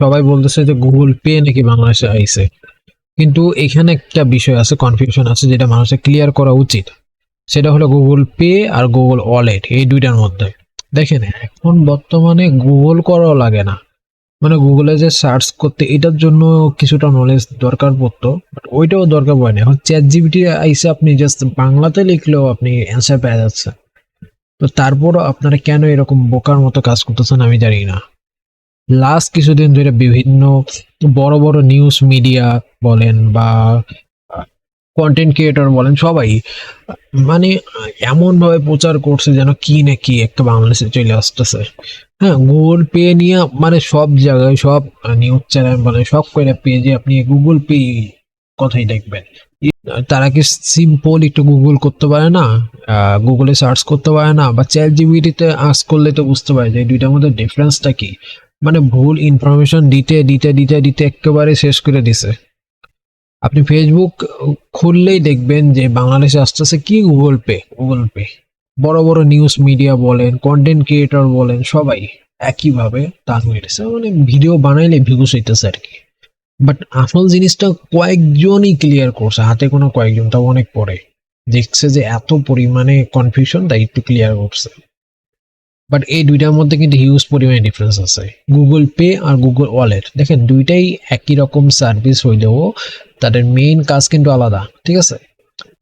সবাই বলতেছে যে গুগল পে নাকি বাংলাদেশে আইছে। কিন্তু এখানে একটা বিষয় আছে কনফিউশন আছে, যেটা মানুষের ক্লিয়ার করা উচিত। সেটা হলো গুগল পে আর গুগল ওয়ালেট এই দুইটার মধ্যে। দেখেন, এখন বর্তমানে গুগল করাও লাগে না। মানে গুগলে যে সার্চ করতে, এটার জন্য কিছুটা নলেজ দরকার পড়তো বাট ওইটাও দরকার পড়ে না। এখন চ্যাট জিবিটি আইসে আপনি জাস্ট বাংলাতে লিখলেও আপনি অ্যান্সার পেয়ে যাচ্ছেন। তো তারপরও আপনারা কেন এরকম বোকার মতো কাজ করতেছেন আমি জানি না। লাস্ট কিছুদিন ধরে বিভিন্ন বড় বড় নিউজ মিডিয়া বলেন বা কন্টেন্ট ক্রিয়েটর বলেন, সবাই মানে এমন ভাবে প্রচার করছে যেন কি না কি একটা বাংলাদেশে চলে আসতেছে। হ্যাঁ গুগল পে নিয়ে মানে সব জায়গায়, সব নিউজ চ্যানেল বলে সব কয়টা পেজে আপনি গুগল পে কথাই দেখবেন। তারা কি সিম্পল একটু গুগল করতে পারে না? গুগলে সার্চ করতে পারে না? বা চ্যাট জিবিটিতে আস করলে তো বুঝতে পারে যে দুইটার মধ্যে ডিফারেন্সটা কি? মানে ভুল ইনফরমেশন দিতে দিতে দিতে দিতে একেবারে শেষ করে দিছে। আপনি ফেসবুক খুললেই দেখবেন যে বাংলাদেশে আসতেছে কি গুগল পে গুগল পে বড় বড় নিউজ মিডিয়া বলেন কন্টেন্ট ক্রিয়েটর বলেন, সবাই একইভাবে তাক মেরেছে। মানে ভিডিও বানাইলে ভিউস হইতেছে আর কি। বাট আসল জিনিসটা কয়েকজনই ক্লিয়ার করছে। হাতে কোনো কয়েকজন, তাও অনেক পরে। দেখছে যে এত পরিমাণে কনফিউশন তাই একটু ক্লিয়ার করছে। বাট এই দুইটার মধ্যে কিন্তু হিউজ পরিমাণে ডিফারেন্স আছে। গুগল পে আর গুগল ওয়ালেট দেখেন, দুইটাই একই রকম সার্ভিস হইলেও তাদের মেইন কাজ কিন্তু আলাদা, ঠিক আছে?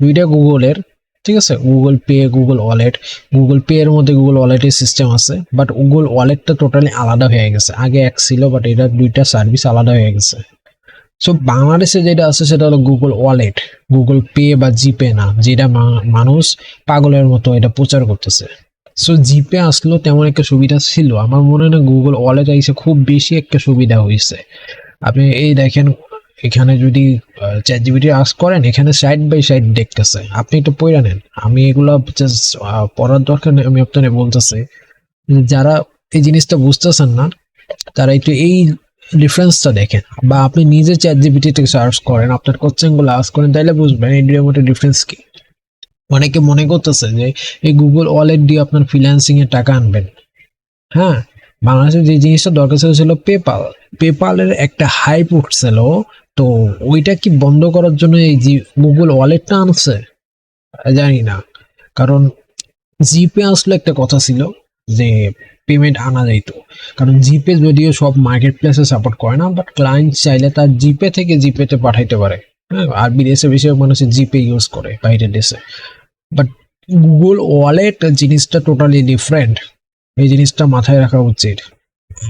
দুইটা গুগলের ঠিক আছে? Google Pay Google Wallet Google Pay এর মধ্যে গুগল ওয়ালেটের সিস্টেম আছে বাট গুগল ওয়ালেটটা টোটালি আলাদা হয়ে গেছে। আগে এক ছিল বাট এটা দুইটা সার্ভিস আলাদা হয়ে গেছে। সো বাংলাদেশে যেটা আছে, সেটা হলো গুগল ওয়ালেট গুগল পে বা জিপে না, যেটা মানুষ পাগলের মতো এটা প্রচার করতেছে। সো জিপে আসলো তেমন একটা সুবিধা ছিল। আমার মনে হয় না গুগল ওয়ালেট আইসে খুব বেশি একটা সুবিধা হয়েছে। আপনি এই দেখেন, এখানে যদি চ্যাট জিবিটি আস করেন, এখানে সাইড বাই সাইড দেখতেছে। আপনি একটু পড়ে নেন। আমি এগুলো জাস্ট পড়ার দরকার নেই, আমি আপনাকে বলতেছি। যারা এই জিনিসটা বুঝতেছেন না, তারা একটু এই ডিফারেন্সটা দেখেন। বা আপনি নিজে চ্যাট জিবিটিতে সার্চ করেন, আপনার কোশ্চেনগুলো আস করেন তাহলে বুঝবেন, এই মধ্যে ডিফারেন্স কি। অনেকে মনে করতেছে যে এই গুগল ওয়ালেট দিয়ে আপনার ফ্রিল্যান্সিং টাকা আনবেন। হ্যাঁ বাংলাদেশে যে জিনিসটা দরকার ছিল ছিল পেপাল পেপালের একটা হাইপ উঠছিল, তো ওইটা কি বন্ধ করার জন্য এই জি গুগল ওয়ালেটটা আনছে? জানি না। কারণ জিপে আসলে একটা কথা ছিল যে পেমেন্ট আনা যাইতো কারণ জিপে যদিও সব মার্কেট প্লেসে সাপোর্ট করে না বাট ক্লায়েন্ট চাইলে তার জিপে থেকে জিপেতে পাঠাইতে পারে। আর বিদেশে বেশিরভাগ মানুষ জিপে ইউজ করে, বাইরের দেশে। বাট গুগল ওয়ালেট জিনিসটা টোটালি ডিফারেন্ট এই জিনিসটা মাথায় রাখা উচিত।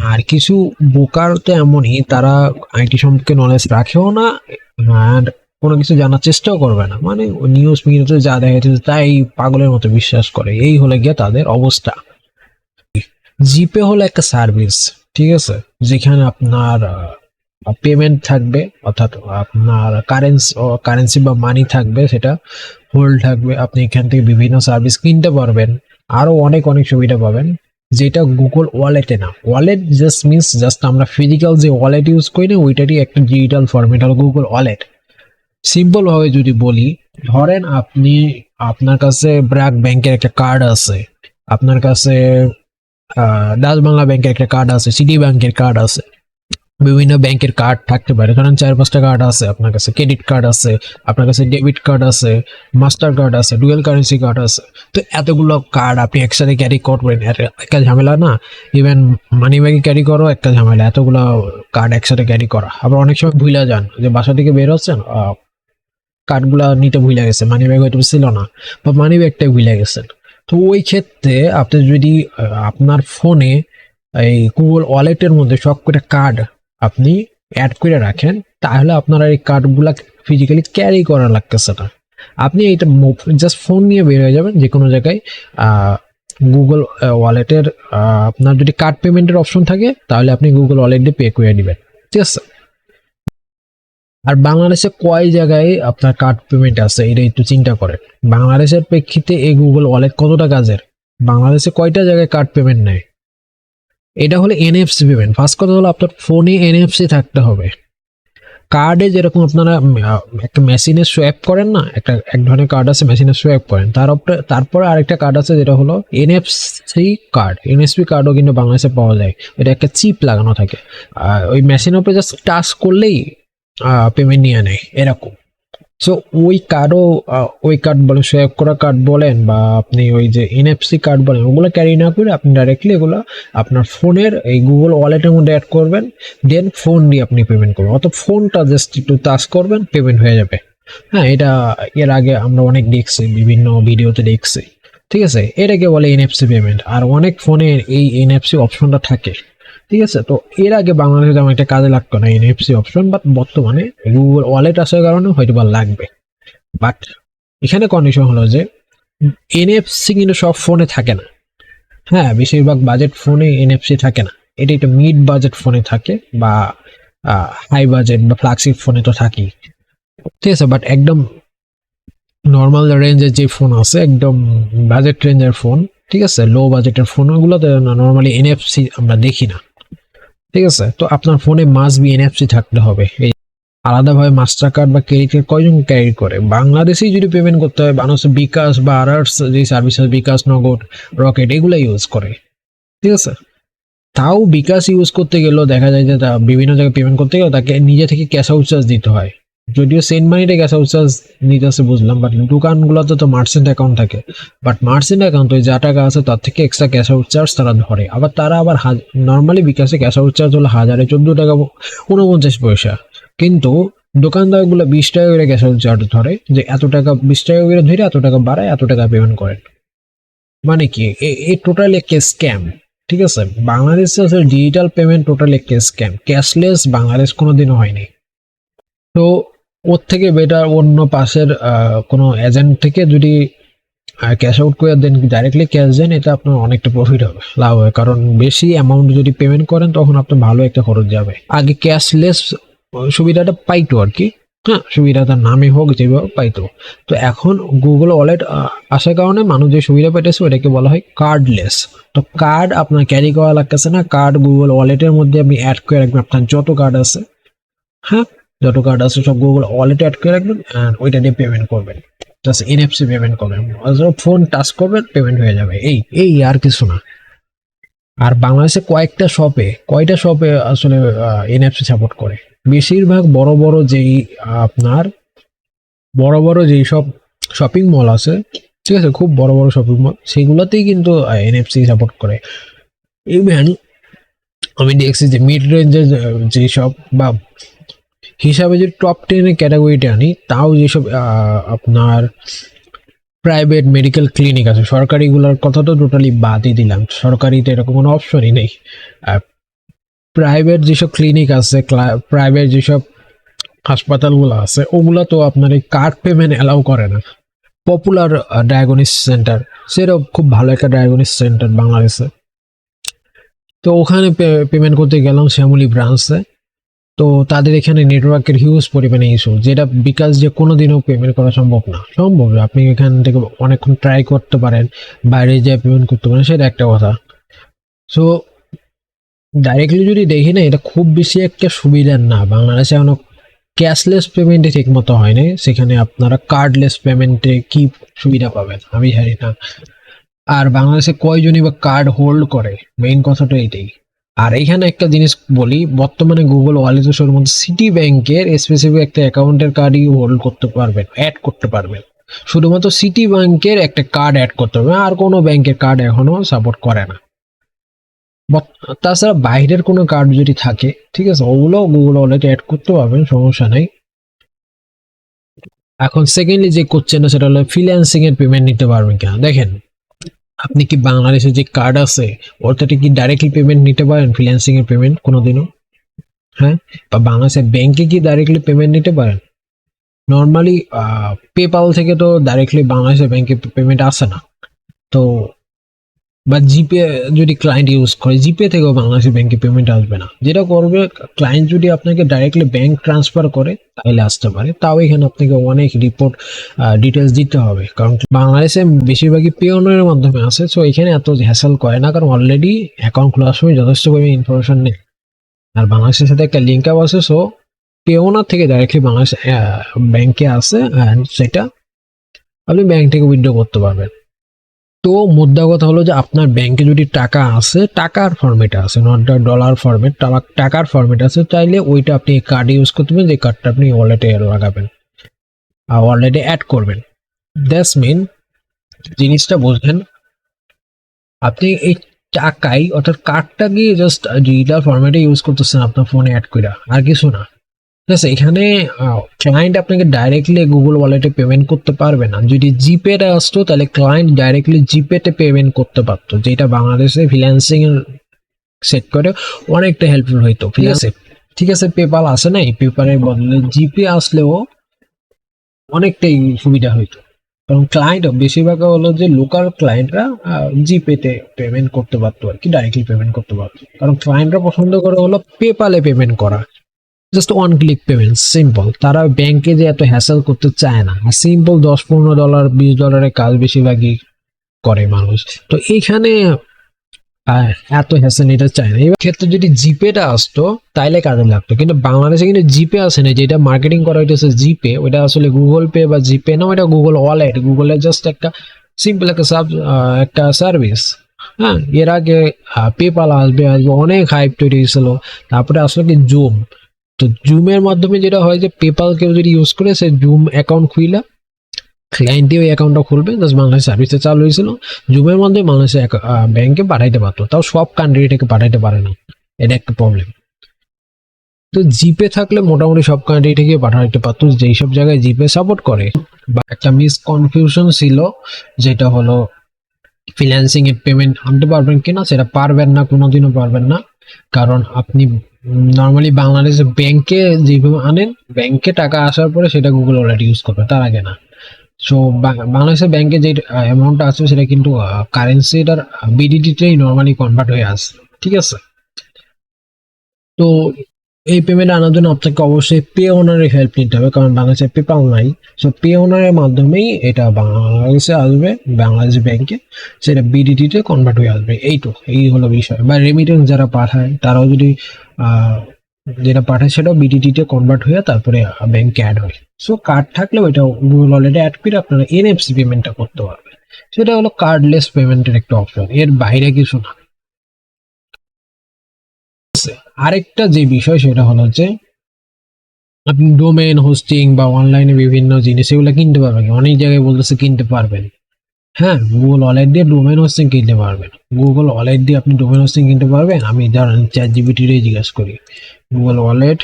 আর কিছু বোকার তো এমনই, তারা আইটি সম্পর্কে নলেজ রাখেও না আর কোনো কিছু জানার চেষ্টাও করবে না। মানে নিউজ মিডিয়াতে যা দেখা যাচ্ছে তাই পাগলের মতো বিশ্বাস করে। এই হলে গিয়ে তাদের অবস্থা। জিপে হলো একটা সার্ভিস ঠিক আছে? যেখানে আপনার পেমেন্ট থাকবে, অর্থাৎ আপনার কারেন্সি কারেন্সি বা মানি থাকবে, সেটা হোল্ড থাকবে। আপনি এখান থেকে বিভিন্ন সার্ভিস কিনতে পারবেন। আরও অনেক অনেক সুবিধা পাবেন। যেটা গুগল ওয়ালেটে না। ওয়ালেট জাস্ট মিনস জাস্ট আমরা ফিজিক্যাল যে ওয়ালেট ইউজ করি না, ওইটারই একটা ডিজিটাল ফরম্যাট হলো গুগল ওয়ালেট সিম্পলভাবে যদি বলি, ধরেন আপনি, আপনার কাছে ব্র্যাক ব্যাংকের একটা কার্ড আছে। আপনার কাছে ডাচ বাংলা ব্যাংকের একটা কার্ড আছে সিটি ব্যাংকের কার্ড আছে। বিভিন্ন ব্যাংকের কার্ড থাকতে পারে। কারণ চার, পাঁচটা কার্ড আছে আপনার কাছে। ক্রেডিট কার্ড আছে, আপনার কাছে ডেবিট কার্ড আছে মাস্টার কার্ড আছে ডুয়েল কারেন্সি কার্ড আছে। তো এতগুলো কার্ড আপনি একসাথে ক্যারি করবেন। একটা ঝামেলা না? ইভেন মানি ব্যাগে ক্যারি করো, একটা ঝামেলা। এতগুলো কার্ড একসাথে ক্যারি করা। আবার অনেক সময় ভুলে যান যে বাসা থেকে বের হচ্ছেন কার্ডগুলা নিতে ভুলে গেছে। মানি ব্যাগ হয়তো ছিল না বা মানি ব্যাগটাই ভুলে গেছেন। তো ওই ক্ষেত্রে আপনি যদি আপনার ফোনে এই গুগল ওয়ালেটের মধ্যে সব কটা কার্ড আপনি অ্যাড করে রাখেন, তাহলে আপনার এই কার্ডগুলা ফিজিক্যালি ক্যারি করা লাগতেছে না। আপনি এটা জাস্ট ফোন নিয়ে বের হয়ে যাবেন, যে কোনো জায়গায় গুগল ওয়ালেটের আপনার যদি কার্ড পেমেন্টের অপশন থাকে, তাহলে আপনি গুগল ওয়ালেট দিয়ে পে করে নেবেন, ঠিক আছে? আর বাংলাদেশে কয় জায়গায় আপনার কার্ড পেমেন্ট আছে, এটা একটু চিন্তা করেন। বাংলাদেশের প্রেক্ষিতে এই গুগল ওয়ালেট কতটা কাজের? বাংলাদেশে কয়টা জায়গায় কার্ড পেমেন্ট নেয়? এটা হলো এনএফসি পেমেন্ট ফার্স্ট কথা হলো আপনার ফোনে এনএফসি থাকতে হবে। কার্ডে যেরকম আপনারা একটা মেশিনে সোয়াপ করেন না, একটা, এক ধরনের কার্ড আছে মেশিনে সোয়াপ করেন। তার তারপরে আরেকটা কার্ড আছে যেটা হলো এনএফসি কার্ড এনএসপি কার্ডও কিন্তু বাংলাদেশে পাওয়া যায়। এটা একটা চিপ লাগানো থাকে। ওই মেশিনের উপরে জাস্ট টাচ করলেই পেমেন্ট নিয়ে নেয়। এরকম। সো ওই কার্ডও ওই কার্ড বলেন সোয়াপ করা কার্ড বলেন বা আপনি ওই যে এনএফসি কার্ড বলেন, ওগুলো ক্যারি না করে আপনি ডাইরেক্টলি এগুলো আপনার ফোনের এই গুগল ওয়ালেটের মধ্যে অ্যাড করবেন দেন ফোন দিয়ে আপনি পেমেন্ট করবেন। অত ফোনটা জাস্ট একটু টাচ করবেন পেমেন্ট হয়ে যাবে। হ্যাঁ এটা এর আগে আমরা অনেক দেখছি, বিভিন্ন ভিডিওতে দেখছি। ঠিক আছে? এটাকে বলে এনএফসি পেমেন্ট আর অনেক ফোনে এই এনএফসি অপশনটা থাকে। ঠিক আছে, তো এর আগে বাংলাদেশে তেমন একটা কাজে লাগতো না এনএফসি অপশন বাট বর্তমানে গুগল ওয়ালেট আসার কারণে হয়তো বা লাগবে। বাট এখানে কন্ডিশন হলো যে এনএফসি কিন্তু সব ফোনে থাকে না। হ্যাঁ বেশিরভাগ বাজেট ফোনে এনএফসি থাকে না। এটা একটা মিড বাজেট ফোনে থাকে বা হাই বাজেট বা ফ্ল্যাগশিপ ফোনে তো থাকেই। ঠিক আছে বাট একদম নর্মাল রেঞ্জের যে ফোন আছে, একদম বাজেট রেঞ্জের ফোন ঠিক আছে লো বাজেটের ফোন ওগুলোতে নর্মালি এনএফসি আমরা দেখি না। ঠিক আছে? তো আপনার ফোনে মাস বি এনএফসি থাকতে হবে। এই আলাদাভাবে মাস্টার কার্ড বা ক্রেডিট কার্ড কয়জন ক্যারি করে? বাংলাদেশেই যদি পেমেন্ট করতে হয়, মানুষ বিকাশ বা আদার্স যে সার্ভিস বিকাশ, নগদ রকেট এগুলো ইউজ করে। ঠিক আছে? তাও বিকাশ ইউজ করতে গেলেও দেখা যায় যে বিভিন্ন জায়গায় পেমেন্ট করতে গেলেও তাকে নিজে থেকে ক্যাশ আউট চার্জ দিতে হয়। যদিও সেন্ট মানিতে আউট চার্জ নিতেছে বুঝলাম বাট দোকানগুলোতে তো মার্চেন্ট অ্যাকাউন্ট থাকে। বাট মার্চেন্ট অ্যাকাউন্ট যা টাকা আছে তার থেকে এক্সট্রা ক্যাশ আউট চার্জ তারা ধরে। আবার তারা আবার নর্মালি বিকাশে ক্যাশ আউট চার্জ হলো হাজারে চোদ্দ টাকা উনপঞ্চাশ পয়সা। কিন্তু দোকানদারগুলো বিশ টাকা করে ক্যাশ আউট চার্জ ধরে যে এত টাকা, বিশ টাকা করে ধরে এত টাকা বাড়ায়, এত টাকা পেমেন্ট করেন মানে কি? এই টোটাল একটা স্ক্যাম ঠিক আছে? বাংলাদেশে আছে ডিজিটাল পেমেন্ট টোটাল একটা স্ক্যাম ক্যাশলেস বাংলাদেশ কোনোদিনও হয়নি। তো ওর থেকে বেটার অন্য পাশের কোনো এজেন্ট থেকে যদি ক্যাশ আউট করে দেন ডাইরেক্টলি ক্যাশ দেন, এটা আপনার অনেকটা প্রফিট হবে, লাভ হবে। কারণ বেশি অ্যামাউন্ট যদি পেমেন্ট করেন, তখন আপনার ভালো একটা খরচ যাবে। আগে ক্যাশলেস সুবিধাটা পাইতো আর কি। হ্যাঁ সুবিধাটা নামে হোক যেভাবে পাইতো। তো এখন গুগল ওয়ালেট আসার কারণে মানুষ যে সুবিধা পেতেছে, ওটাকে বলা হয় কার্ডলেস তো কার্ড আপনার ক্যারি করা লাগতেছে না। কার্ড গুগল ওয়ালেটের মধ্যে আপনি অ্যাড করে রাখবেন। আপনার যত কার্ড আছে হ্যাঁ যত কার্ড আছে সব গুগল ওয়ালেটে করে রাখবেন and ওইটা দিয়ে পেমেন্ট করবেন। জাস্ট এনএফসি পেমেন্ট করবেন। ফোন টাচ করবেন পেমেন্ট হয়ে যাবে। এই এই আর কিছু না। আর বাংলাদেশে কয়েকটা শপে কয়টা শপে আসলে এনএফসি সাপোর্ট করে? বেশিরভাগ বড় বড় যেই, আপনার বড় বড় যেই সব শপিং মল আছে, ঠিক আছে, খুব বড় বড় শপিং মল সেগুলোতেই কিন্তু এনএফসি সাপোর্ট করে। ইভেন আমি দেখছি যে মিড রেঞ্জের যেই সব বা হিসাবে যদি টপ টেনের ক্যাটাগরিটা আনি, তাও যেসব আপনার প্রাইভেট মেডিকেল ক্লিনিক আছে, সরকারিগুলোর কথা তো টোটালি বাদই দিলাম। সরকারিতে এরকম কোনো অপশনই নেই। প্রাইভেট যেসব ক্লিনিক আছে প্রাইভেট যেসব হাসপাতালগুলো আছে, ওগুলো তো আপনার এই কার্ড পেমেন্ট অ্যালাউ করে না। পপুলার ডায়াগনিস সেন্টার সেটাও খুব ভালো একটা ডায়াগনিস সেন্টার বাংলাদেশে। তো ওখানে পেমেন্ট করতে গেলাম শ্যামলি ব্রাঞ্চে তো তাদের এখানে নেটওয়ার্কের হিউজ পরিমাণে ইস্যু যেটা বিকাশ যে কোনো দিনও পেমেন্ট করা সম্ভব না। সম্ভব আপনি এখান থেকে অনেকক্ষণ ট্রাই করতে পারেন, বাইরে যেয়ে পেমেন্ট করতে পারেন, সেটা একটা কথা। সো ডাইরেক্টলি যদি দেখি না, এটা খুব বেশি একটা সুবিধার না। বাংলাদেশে এখনও ক্যাশলেস পেমেন্টে ঠিক মতো হয়নি। সেখানে আপনারা কার্ডলেস পেমেন্টে কি সুবিধা পাবেন? আমি জানি না। আর বাংলাদেশে কয়জনই বা কার্ড হোল্ড করে? মেইন কথাটা এটাই। আর এইখানে একটা জিনিস বলি, বর্তমানে গুগল ওয়ালেট শোর মধ্যে সিটি ব্যাংকের স্পেসিফিক একটা অ্যাকাউন্টের কার্ডই হোল্ড করতে পারবেন অ্যাড করতে পারবেন। শুধুমাত্র সিটি ব্যাংকের একটা কার্ড অ্যাড করতে হবে আর কোনো ব্যাংকের কার্ড এখনও সাপোর্ট করে না। তাছাড়া বাইরের কোনো কার্ড যদি থাকে, ঠিক আছে ওগুলো গুগল ওয়ালেটে অ্যাড করতে পারবেন, সমস্যা নেই। এখন সেকেন্ডলি যে কোশ্চেনটা সেটা হলো ফ্রিল্যান্সিং এর পেমেন্ট নিতে পারবেন কিনা। দেখেন আপনি কি বাংলাদেশে যে কার্ড আছে, ওটাতে কি ডাইরেক্টলি পেমেন্ট নিতে পারেন? ফ্রিল্যান্সিং এর পেমেন্ট কোনোদিনও? হ্যাঁ? বা বাংলাদেশে ব্যাংকে কি ডাইরেক্টলি পেমেন্ট নিতে পারেন? নর্মালি পেপাল থেকে তো ডাইরেক্টলি বাংলাদেশের ব্যাংকে পেমেন্ট আসে না। তো বা জিপে যদি ক্লায়েন্ট ইউজ করে, জিপে থেকেও বাংলাদেশের ব্যাংকে পেমেন্ট আসবে না। যেটা করবে ক্লায়েন্ট যদি আপনাকে ডাইরেক্টলি ব্যাংক ট্রান্সফার করে, তাহলে আসতে পারে। তাও এখানে আপনাকে অনেক রিপোর্ট ডিটেলস দিতে হবে। কারণ বাংলাদেশে বেশিরভাগই পেওনের মাধ্যমে আছে সো এখানে এত হ্যাসেল করে না। কারণ অলরেডি অ্যাকাউন্ট খোলার সময় যথেষ্ট পরিমাণে ইনফরমেশন নেই। আর বাংলাদেশের সাথে একটা লিঙ্ক আপ আছে সো পেওনা থেকে ডাইরেক্টলি বাংলাদেশ ব্যাংকে আসে অ্যান্ড সেটা আপনি ব্যাংক থেকে উইথড্র করতে পারবেন। তো মুদ্রা কথা হলো যে আপনার ব্যাংকে যদি টাকা আছে টাকার ফরম্যাটে আছে নট ডলার ফরম্যাট টাকার ফরম্যাট আছে চাইলে ওইটা আপনি কার্ড ইউজ করতে পারেন যে কার্ডটা আপনি ওয়ালেটে লাগাবেন আর ওয়ালেটে অ্যাড করবেন। দ্যাটস মিন জিনিসটা বুঝলেন? আপনি এই টাকাই অর্থাৎ কার্ডটা গিয়ে জাস্ট ডিজিটাল ফরম্যাটে ইউজ করতেছেন আপনার ফোনে অ্যাড করে আর কিছু না। আছে এখানে ক্লায়েন্ট আপনাকে ডাইরেক্টলি গুগল ওয়ালেটে পেমেন্ট করতে পারবে না। যদি জিপেটা আসতো, তাহলে ক্লায়েন্ট ডাইরেক্টলি জিপেতে পেমেন্ট করতে পারতো, যেটা বাংলাদেশে ফিন্যান্সিং সেট করে অনেকটা হেল্পফুল হইতো ঠিক আছে ঠিক আছে পেপাল আসে না? এই পেপারের বদলে জিপে আসলেও অনেকটাই সুবিধা হইতো। কারণ ক্লায়েন্ট বেশিরভাগ হলো যে লোকাল ক্লায়েন্টরা জিপেতে পেমেন্ট করতে পারতো আর কি ডাইরেক্টলি পেমেন্ট করতে পারতো। কারণ ক্লায়েন্টরা পছন্দ করে হলো পেপালে পেমেন্ট করা। Just one click payment simple তারা ব্যাংকে যে এত হ্যাসেল করতে চায় না। আর সিম্পল দশ, পনেরো ডলার বিশ ডলারের কাজ বেশিরভাগই করে মানুষ। তো এইখানে এত হ্যাসেল এটা চায় না। এবার ক্ষেত্রে যদি জিপেটা আসতো, তাইলে কাজে লাগতো। কিন্তু বাংলাদেশে কিন্তু জিপে আসে না। যেটা মার্কেটিং করা হইতেছে জিপে ওটা আসলে গুগল পে বা জিপে না ওটা গুগল ওয়ালেট গুগলের জাস্ট একটা সিম্পল একটা সাব একটা সার্ভিস হ্যাঁ এর আগে পেপাল আসবে আসবে, অনেক হাইপ তৈরি হয়েছিল। তারপরে আসলে কি জুম তো জুমের মাধ্যমে যেটা হয় যে পেপাল কেউ যদি ইউজ করে, সে জুম অ্যাকাউন্ট খুইলা ক্লায়েন্টে ওই অ্যাকাউন্টটা খুলবে জাস্ট বাংলাদেশ সার্ভিসে চালু হয়েছিল। জুমের মাধ্যমে বাংলাদেশে ব্যাংকে পাঠাইতে পারতো, তাও সব কান্ট্রি থেকে পাঠাইতে পারে না। এটা একটা প্রবলেম তো জিপে থাকলে মোটামুটি সব কান্ট্রি থেকে পাঠাইতে পারতো, যেই সব জায়গায় জিপে সাপোর্ট করে। বা একটা মিসকনফিউশন ছিল, যেটা হলো ফিন্যান্সিং এর পেমেন্ট আনতে পারবেন কিনা, সেটা পারবেন না, কোনোদিনও পারবেন না। কারণ আপনি নর্মালি বাংলাদেশে ব্যাংকে যেভাবে আনেন ব্যাংকে টাকা আসার পরে সেটা গুগল ওয়ালেট ইউজ করবে, তার আগে না। সো বাংলাদেশের ব্যাংকে যে অ্যামাউন্টটা আছে সেটা কিন্তু কারেন্সিটার বিডিটিতেই নর্মালি কনভার্ট হয়ে আসে, ঠিক আছে? তো এই পেমেন্ট আনার জন্য আপনাকে অবশ্যই পে ওনারের হেল্প নিতে হবে, কারণ বাংলাদেশে পেপাল নাই। সো পে ওনারের মাধ্যমেই এটা বাংলাদেশে আসবে, বাংলাদেশ ব্যাংকে সেটা বিডিটিতে কনভার্ট হয়ে আসবে। এইটু এই হলো বিষয়। বা রেমিটেন্স যারা পাঠায়, তারাও যদি যেটা পাঠায়, সেটাও বিডিটিতে কনভার্ট হয়ে তারপরে ব্যাংকে অ্যাড হয়। সো কার্ড থাকলেও এটা গুগল ওয়ালেটে অ্যাড করে আপনারা এনএফসি পেমেন্টটা করতে পারবেন। সেটা হলো কার্ডলেস পেমেন্টের একটা অপশন এর বাইরে কিছু না। আরেকটা যে বিষয় সেটা হলো যে আপনি ডোমেন হোস্টিং বা অনলাইনে বিভিন্ন জিনিস এগুলো কিনতে পারবেন অনেক জায়গায় বলতেছে কিনতে পারবেন। হ্যাঁ গুগল ওয়ালেট দিয়ে ডোমেন হোস্টিং কিনতে পারবেন। গুগল ওয়ালেট দিয়ে আপনি ডোমেন হোস্টিং কিনতে পারবেন। আমি ধরেন চ্যাট জিবিটিরই জিজ্ঞাসা করি গুগল ওয়ালেট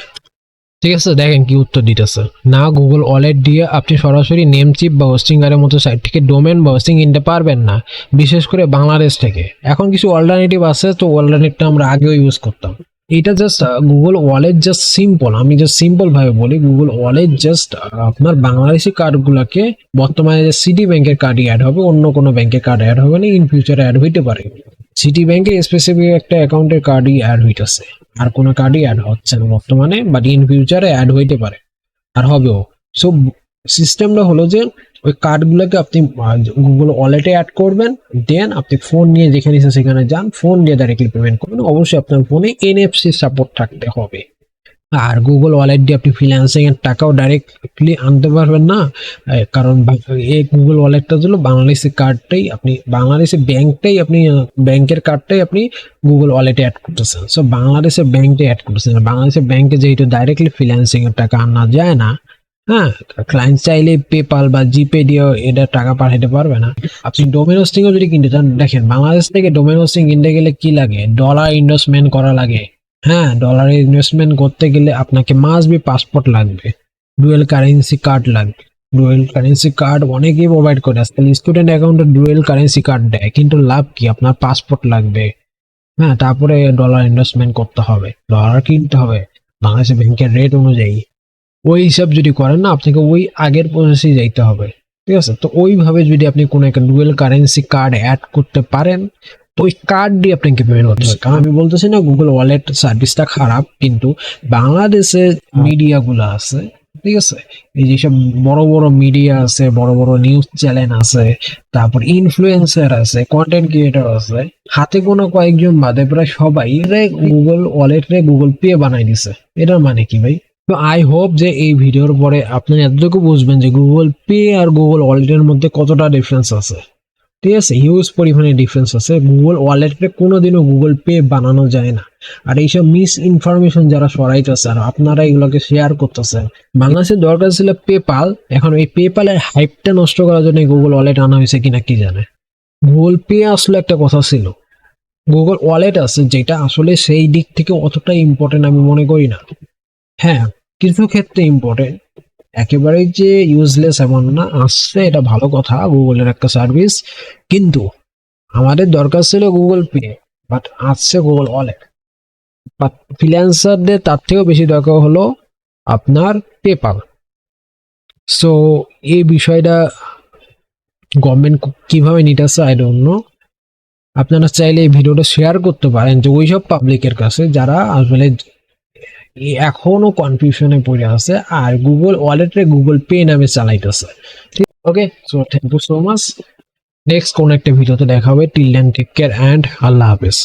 ঠিক আছে, দেখেন কি উত্তর দিতেছে। না গুগল ওয়ালেট দিয়ে আপনি সরাসরি নেম চিপ বা হোস্টিংগারের মতো সাইট থেকে ডোমেন বা হোস্টিং কিনতে পারবেন না, বিশেষ করে বাংলাদেশ থেকে। এখন কিছু অল্টারনেটিভ আছে, তো অল্টারনেটিভটা আমরা আগেও ইউজ করতাম। এটা just Google Wallet just simple আমি জাস্ট সিম্পল ভাবে বলি গুগল ওয়ালেট জাস্ট আপনার বাংলাদেশি কার্ডগুলোকে বর্তমানে যে সিটি ব্যাংকের কার্ডই অ্যাড হবে, অন্য কোনো ব্যাংকের কার্ড অ্যাড হবে না ইন ফিউচারে অ্যাড হইতে পারে। সিটি ব্যাংকে স্পেসিফিক একটা অ্যাকাউন্টের কার্ডই অ্যাড হইতেছে, আর কোনো কার্ডই অ্যাড হচ্ছে না বর্তমানে বাট ইন ফিউচারে অ্যাড হইতে পারে, আর হবেও। সো সিস্টেমটা হলো যে ওই কার্ডগুলোকে আপনি গুগল ওয়ালেটে অ্যাড করবেন দেন আপনি ফোন নিয়ে যেখানে ইচ্ছা সেখানে যান ফোন দিয়ে ডাইরেক্টলি পেমেন্ট করবেন, অবশ্যই আপনার ফোনে এনএফসি সাপোর্ট থাকতে হবে। আর গুগল ওয়ালেট দিয়ে আপনি ফ্রিল্যান্সিং এর টাকাও ডাইরেক্টলি আনতে পারবেন না কারণ এই গুগল ওয়ালেটটা হলো বাংলাদেশি কার্ডটাই আপনি, বাংলাদেশি ব্যাংকটাই আপনি ব্যাংকের কার্ডটাই আপনি গুগল ওয়ালেটে অ্যাড করতেছেন। সো বাংলাদেশের ব্যাংকে অ্যাড করতেছেন। বাংলাদেশের ব্যাংকে যেহেতু ডাইরেক্টলি ফ্রিল্যান্সিং এর টাকা আনা যায় না হ্যাঁ ক্লায়েন্ট চাইলে পেপাল বা জিপে দিয়ে এটা টাকা পাঠাতে পারবে না। আপনি ডোমেন হোস্টিংও যদি কিনতে চান, দেখেন বাংলাদেশ থেকে ডোমেন হোস্টিং কিনতে গেলে কি লাগে? ডলার ইনভেস্টমেন্ট করা লাগে। হ্যাঁ ডলারে ইনভেস্টমেন্ট করতে গেলে আপনাকে মাস বি পাসপোর্ট লাগবে ডুয়েল কারেন্সি কার্ড লাগবে। ডুয়েল কারেন্সি কার্ড অনেকেই প্রোভাইড করে, আজকাল স্টুডেন্ট অ্যাকাউন্টে ডুয়েল কারেন্সি কার্ড দেয়, কিন্তু লাভ কি? আপনার পাসপোর্ট লাগবে। হ্যাঁ তারপরে ডলার ইনভেস্টমেন্ট করতে হবে ডলার কিনতে হবে। বাংলাদেশের ব্যাংকের রেট অনুযায়ী। ওই হিসাব যদি করেন না, আপনাকে ওই আগের প্রসেসে যাইতে হবে। ঠিক আছে? তো ওইভাবে যদি আপনি কোনো একটা ডুয়েল কারেন্সি কার্ড অ্যাড করতে পারেন, তো ওই কার্ড দিয়ে আপনাকে পেমেন্ট করতে হবে। কারণ আমি বলতেছি না গুগল ওয়ালেট সার্ভিসটা খারাপ, কিন্তু বাংলাদেশে মিডিয়াগুলো আছে, ঠিক আছে? এই যেসব বড় বড় মিডিয়া আছে, বড় বড় নিউজ চ্যানেল আছে, তারপর ইনফ্লুয়েন্সার আছে কন্টেন্ট ক্রিয়েটর আছে, হাতে কোনো কয়েকজন বাদে প্রায় সবাই গুগল ওয়ালেট রে গুগল পে বানাই দিছে। এটার মানে কি ভাই? তো আই হোপ যে এই ভিডিওর পরে আপনি এতটুকু বুঝবেন যে গুগল পে আর গুগল ওয়ালেটের মধ্যে কতটা ডিফারেন্স আছে। ঠিক আছে? হিউজ পরিমাণে ডিফারেন্স আছে। গুগল ওয়ালেটে কোনোদিনও গুগল পে বানানো যায় না। আর এইসব মিস ইনফরমেশন যারা সরাইতেছে আর আপনারা এগুলোকে শেয়ার করতেছেন, বাংলাদেশের দরকার ছিল পেপাল এখন এই পেপালের হাইপটা নষ্ট করার জন্য গুগল ওয়ালেট আনা হয়েছে কিনা কি জানে? গুগল পে আসলে একটা কথা ছিল। গুগল ওয়ালেট আছে যেটা আসলে সেই দিক থেকে অতটা ইম্পর্টেন্ট আমি মনে করি না। হ্যাঁ কিছু ক্ষেত্রে ইম্পর্টেন্ট একেবারেই যে ইউজলেস এমন না, আসছে, এটা ভালো কথা, গুগলের একটা সার্ভিস কিন্তু আমাদের দরকার ছিল গুগল পে বাট আসছে গুগল ওয়ালেট বাট ফ্রিল্যান্সারদের তার থেকেও বেশি দরকার হলো আপনার পেপাল সো এই বিষয়টা গভর্নমেন্ট কীভাবে নিতেছে আই ডোন্ট নো আপনারা চাইলে এই ভিডিওটা শেয়ার করতে পারেন যে ওইসব পাবলিকের কাছে যারা আসলে এখনও কনফিউশনে পড়ে আছে আর গুগল ওয়ালেটে গুগল পে নামে চালাইতেছে। ঠিক okay so thank you so much next কোন একটা ভিডিওতে দেখা হবে। Till then take care and আল্লাহ হাফেজ।